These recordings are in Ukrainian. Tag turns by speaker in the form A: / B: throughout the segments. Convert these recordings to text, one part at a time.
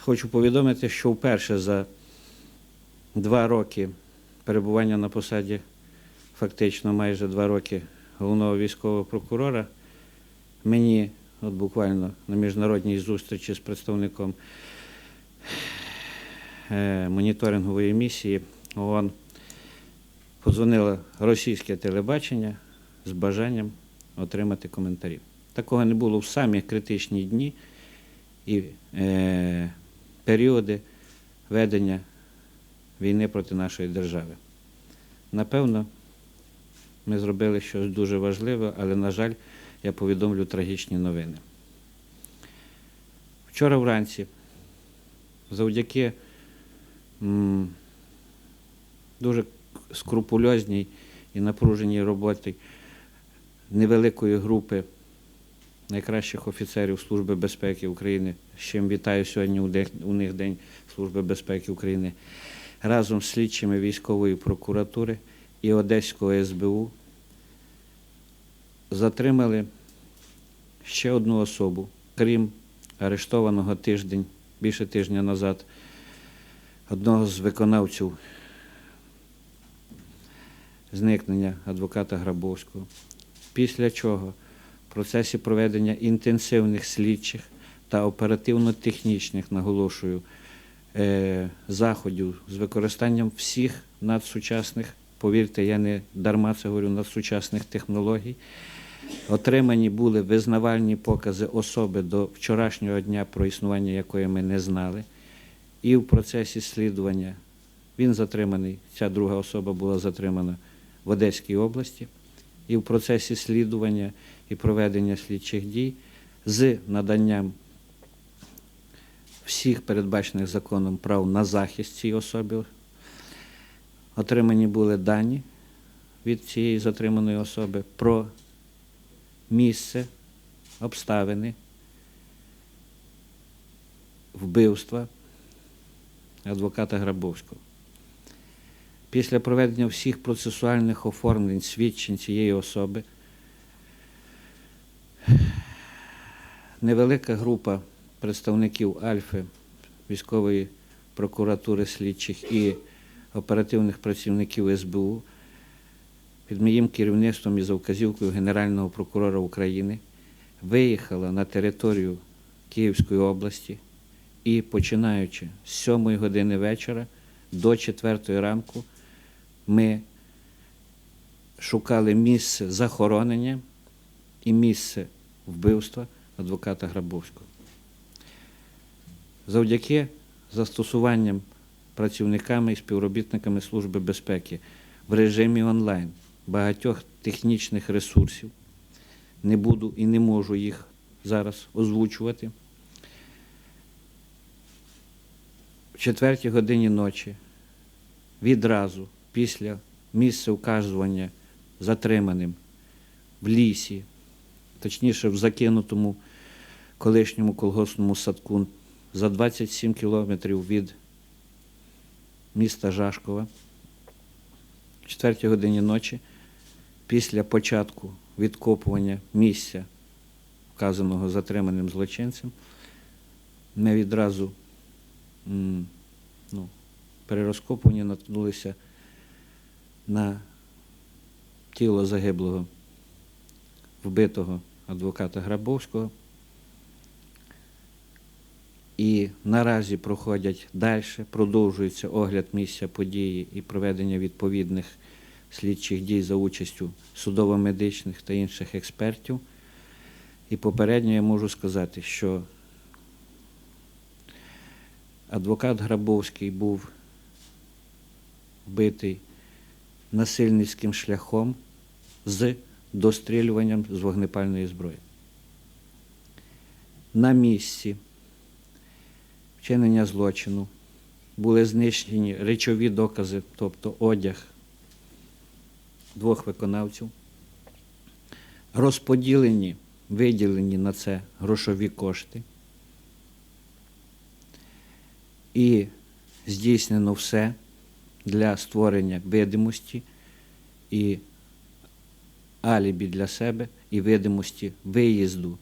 A: хочу повідомити, що вперше за два роки перебування на посаді, фактично майже два роки головного військового прокурора, мені, от буквально на міжнародній зустрічі з представником е, моніторингової місії ООН подзвонило російське телебачення з бажанням отримати коментарі. Такого не було в самі критичні дні і е, періоди ведення війни проти нашої держави. Напевно, ми зробили щось дуже важливе, але, на жаль, я повідомлю трагічні новини. Вчора вранці, завдяки дуже скрупульозній і напруженій роботі невеликої групи найкращих офіцерів Служби безпеки України, з чим вітаю сьогодні у них День Служби безпеки України, разом з слідчими військової прокуратури і Одеського СБУ затримали ще одну особу, крім арештованого тиждень, більше тижня назад, одного з виконавців зникнення адвоката Грабовського. Після чого процесі проведення інтенсивних слідчих та оперативно-технічних, наголошую, е, заходів з використанням всіх надсучасних, повірте, я не дарма це говорю, надсучасних технологій. Отримані були визнавальні покази особи до вчорашнього дня, про існування якої ми не знали. І в процесі слідування він затриманий, ця друга особа була затримана в Одеській області. І в процесі слідування і проведення слідчих дій з наданням всіх передбачених законом прав на захист цій особі отримані були дані від цієї затриманої особи про місце, обставини вбивства адвоката Грабовського. Після проведення всіх процесуальних оформлень свідчень цієї особи невелика група представників Альфи, військової прокуратури слідчих і оперативних працівників СБУ. Під моїм керівництвом і за вказівкою Генерального прокурора України виїхала на територію Київської області і починаючи з 7 години вечора до 4 ранку ми шукали місце захоронення і місце вбивства адвоката Грабовського. Завдяки застосуванням працівниками і співробітниками Служби безпеки в режимі онлайн багатьох технічних ресурсів, не буду і не можу їх зараз озвучувати. В четвертій годині ночі відразу після місця вказування затриманим в лісі, точніше в закинутому колишньому колгоспному садку за 27 кілометрів від міста Жашкова, в четвертій годині ночі, після початку відкопування місця, вказаного затриманим злочинцем, ми відразу ну, при розкопуванні наткнулися на тіло загиблого вбитого адвоката Грабовського. І наразі проходять далі, продовжується огляд місця події і проведення відповідних слідчих дій за участю судово-медичних та інших експертів. І попередньо я можу сказати, що адвокат Грабовський був вбитий насильницьким шляхом з дострілюванням з вогнепальної зброї. На місці вчинення злочину були знищені речові докази, тобто одяг двох виконавців, розподілені, виділені на це грошові кошти. І здійснено все для створення видимості і алібі для себе і видимості виїзду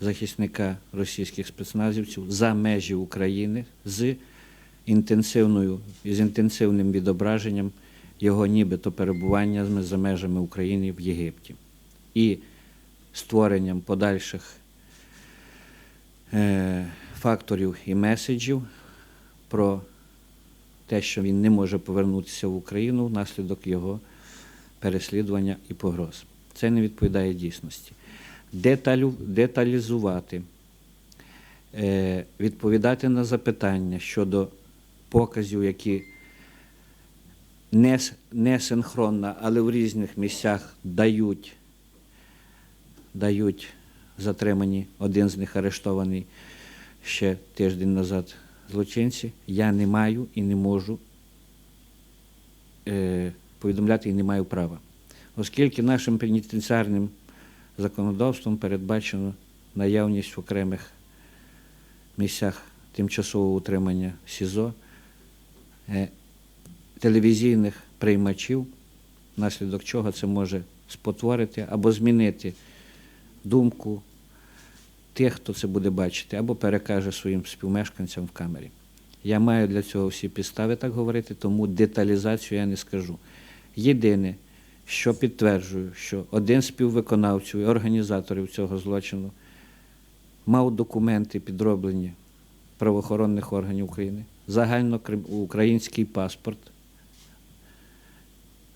A: захисника російських спецназівців за межі України з інтенсивною з інтенсивним відображенням його нібито перебування за межами України в Єгипті і створенням подальших е, факторів і меседжів про те, що він не може повернутися в Україну внаслідок його переслідування і погроз. Це не відповідає дійсності. Деталю, деталізувати, е, відповідати на запитання щодо показів, які не, не синхронно, але в різних місцях дають, дають затримані, один з них арештований ще тиждень назад. Злочинці, я не маю і не можу е, повідомляти і не маю права. Оскільки нашим пенітенціарним законодавством передбачено наявність в окремих місцях тимчасового утримання СІЗО е, телевізійних приймачів, внаслідок чого це може спотворити або змінити думку тих, хто це буде бачити, або перекаже своїм співмешканцям в камері. Я маю для цього всі підстави так говорити, тому деталізацію я не скажу. Єдине, що підтверджую, що один з співвиконавців і організаторів цього злочину мав документи підроблені правоохоронних органів України, загальноукраїнський паспорт,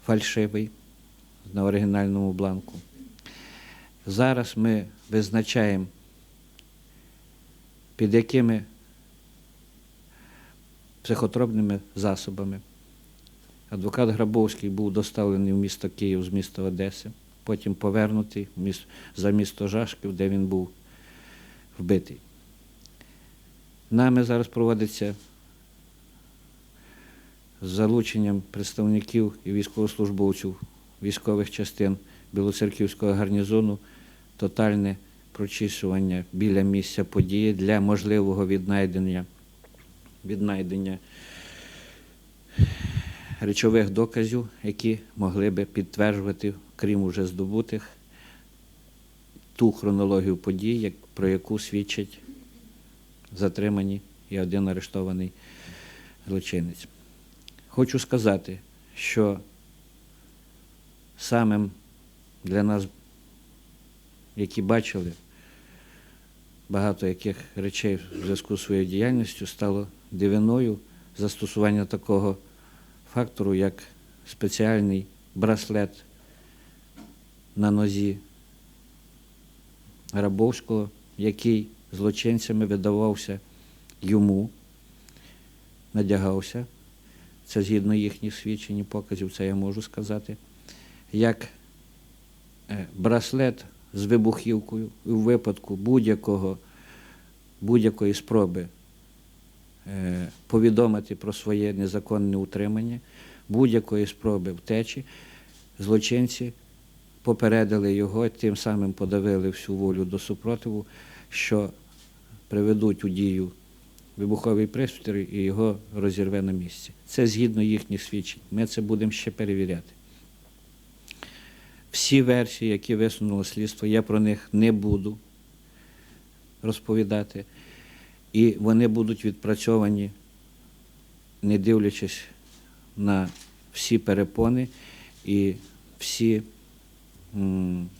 A: фальшивий на оригінальному бланку. Зараз ми визначаємо, під якими психотропними засобами. Адвокат Грабовський був доставлений в місто Київ з міста Одеси, потім повернутий за місто Жашків, де він був вбитий. Нами зараз проводиться з залученням представників і військовослужбовців військових частин Білоцерківського гарнізону тотальне прочісування біля місця події для можливого віднайдення, віднайдення речових доказів, які могли би підтверджувати, крім уже здобутих, ту хронологію подій, про яку свідчать затримані і один арештований злочинець. Хочу сказати, що самим для нас, які бачили багато яких речей в зв'язку з своєю діяльністю, стало дивиною застосування такого фактору, як спеціальний браслет на нозі Грабовського, який злочинцями видавався йому, надягався. Це згідно їхніх свідчень і показів, це я можу сказати. Як е, браслет з вибухівкою у випадку будь-якої спроби е, повідомити про своє незаконне утримання, будь-якої спроби втечі, злочинці попередили його, тим самим подавили всю волю до супротиву, що приведуть у дію вибуховий пристрій і його розірве на місці. Це згідно їхніх свідчень. Ми це будемо ще перевіряти. Всі версії, які висунуло слідство, я про них не буду розповідати. І вони будуть відпрацьовані, не дивлячись на всі перепони і всі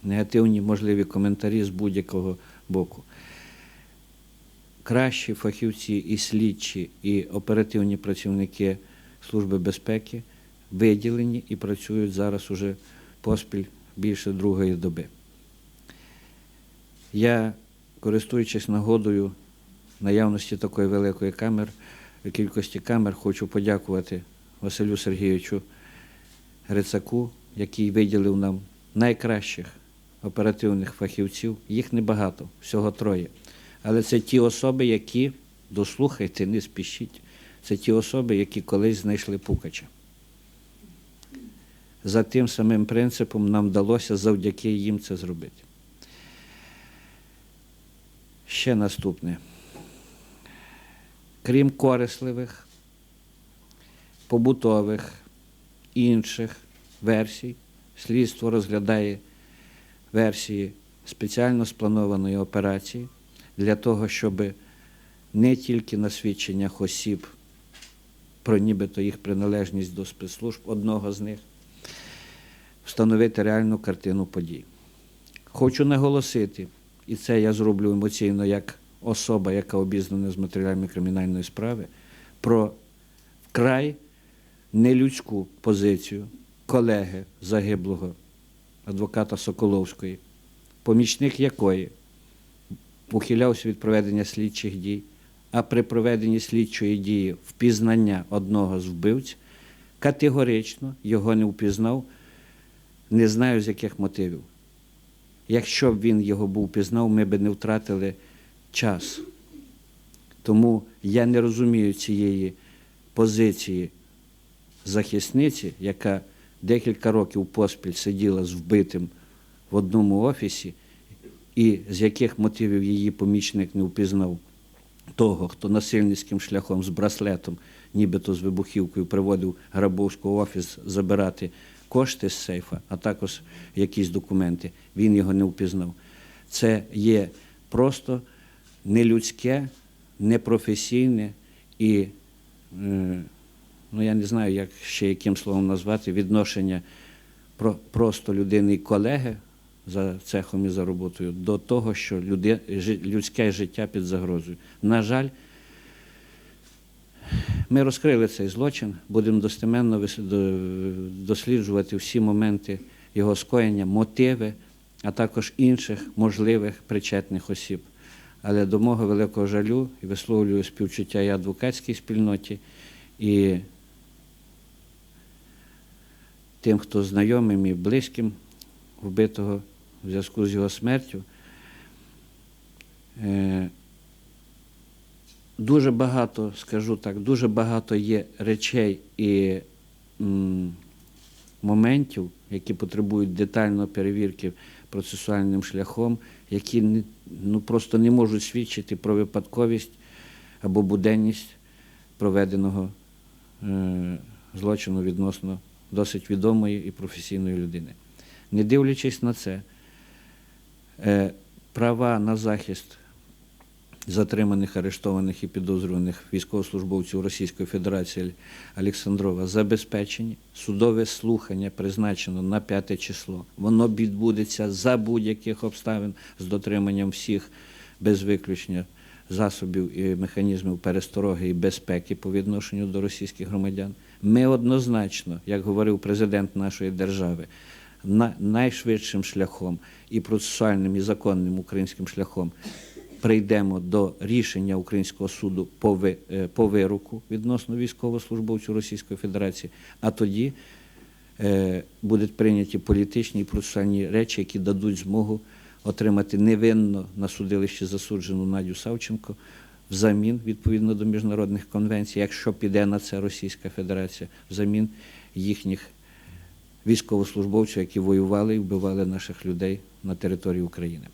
A: негативні можливі коментарі з будь-якого боку. Кращі фахівці і слідчі, і оперативні працівники Служби безпеки виділені і працюють зараз уже поспіль більше другої доби. Я, користуючись нагодою наявності такої великої камер, кількості камер, хочу подякувати Василю Сергійовичу Грицаку, який виділив нам найкращих оперативних фахівців. Їх небагато, всього троє. Але це ті особи, які, дослухайте, не спішіть, це ті особи, які колись знайшли Пукача. За тим самим принципом нам вдалося завдяки їм це зробити. Ще наступне. Крім корисливих, побутових, інших версій, слідство розглядає версії спеціально спланованої операції для того, щоб не тільки на свідченнях осіб про нібито їх приналежність до спецслужб, одного з них, встановити реальну картину подій. Хочу наголосити, і це я зроблю емоційно як особа, яка обізнана з матеріалами кримінальної справи, про вкрай нелюдську позицію колеги загиблого адвоката Соколовської, помічник якої ухилявся від проведення слідчих дій, а при проведенні слідчої дії впізнання одного з вбивць категорично його не впізнав, не знаю з яких мотивів. Якщо б він його був пізнав, ми б не втратили час. Тому я не розумію цієї позиції захисниці, яка декілька років поспіль сиділа з вбитим в одному офісі, і з яких мотивів її помічник не впізнав того, хто насильницьким шляхом з браслетом, нібито з вибухівкою, приводив Грабовського офіс забирати кошти з сейфа, а також якісь документи. Він його не впізнав. Це є просто нелюдське, непрофесійне і, е, ну я не знаю, як ще яким словом назвати, відношення просто людини і колеги за цехом і за роботою до того, що людське життя під загрозою. На жаль, ми розкрили цей злочин, будемо достеменно досліджувати всі моменти його скоєння, мотиви, а також інших можливих причетних осіб. Але до мого великого жалю і висловлюю співчуття і адвокатській спільноті, і тим, хто знайомим і близьким вбитого в зв'язку з його смертю. Е, Дуже багато, скажу так, дуже багато є речей і моментів, які потребують детальної перевірки процесуальним шляхом, які ну, просто не можуть свідчити про випадковість або буденність проведеного е, злочину відносно досить відомої і професійної людини. Не дивлячись на це, е, права на захист затриманих, арештованих і підозрюваних військовослужбовців Російської Федерації Олександрова забезпечені. Судове слухання призначено на 5 число. Воно відбудеться за будь-яких обставин з дотриманням всіх без виключення засобів і механізмів перестороги і безпеки по відношенню до російських громадян. Ми однозначно, як говорив президент нашої держави, на- найшвидшим шляхом і процесуальним, і законним українським шляхом прийдемо до рішення українського суду по, ви, е, по вироку відносно військовослужбовців Російської Федерації, а тоді е, будуть прийняті політичні і процесуальні речі, які дадуть змогу отримати невинно на судилищі засуджену Надю Савченко взамін, відповідно до міжнародних конвенцій, якщо піде на це Російська Федерація, взамін їхніх військовослужбовців, які воювали і вбивали наших людей на території України.